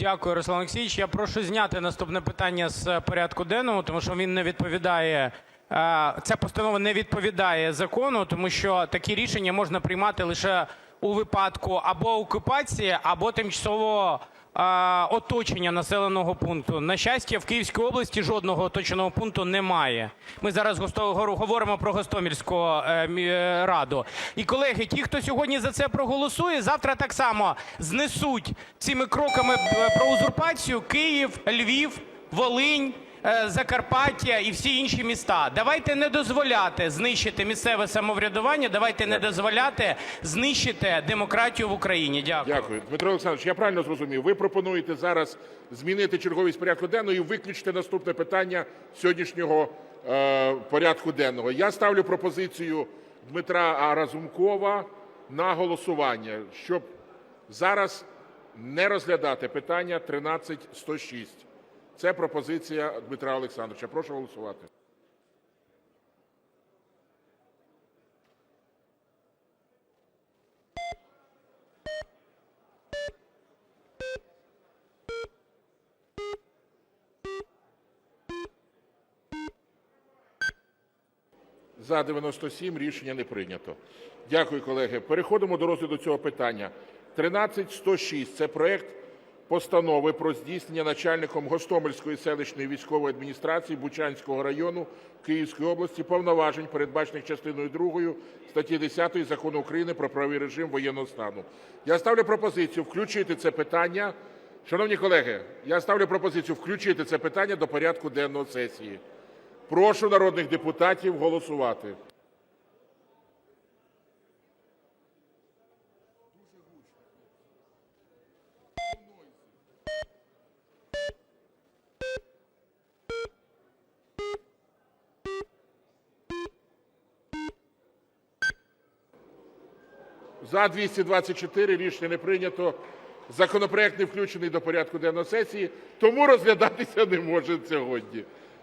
Дякую, Руслан Олексійович. Я прошу зняти наступне питання з порядку денного, тому що він не відповідає, е, ця постанова не відповідає закону, тому що такі рішення можна приймати лише у випадку або окупації, або тимчасового е, оточення населеного пункту. На щастя, в Київській області жодного оточеного пункту немає. Ми зараз говоримо про Гостомельську е, е, раду. І, колеги, ті, хто сьогодні за це проголосує, завтра так само знесуть цими кроками про узурпацію Київ, Львів, Волинь, Закарпаття і всі інші міста. Давайте не дозволяти знищити місцеве самоврядування, давайте не дозволяти знищити демократію в Україні. Дякую. Дякую. Дмитро Олександрович, я правильно зрозумів, ви пропонуєте зараз змінити черговість порядку денного і виключити наступне питання сьогоднішнього е, порядку денного. Я ставлю пропозицію Дмитра Разумкова на голосування, щоб зараз не розглядати питання 13106. Це пропозиція Дмитра Олександровича. Прошу голосувати. За-97 Рішення не прийнято. Дякую, колеги. Переходимо до розгляду цього питання. 13106 – це проект Постанови про здійснення начальником Гостомельської селищної військової адміністрації Бучанського району Київської області повноважень, передбачених частиною 2 статті 10 Закону України "Про правовий режим воєнного стану". Я ставлю пропозицію включити це питання. Шановні колеги, я ставлю пропозицію включити це питання до порядку денного сесії. Прошу народних депутатів голосувати. За-224 Рішення не прийнято. Законопроект не включений до порядку денного сесії, тому розглядатися не може сьогодні.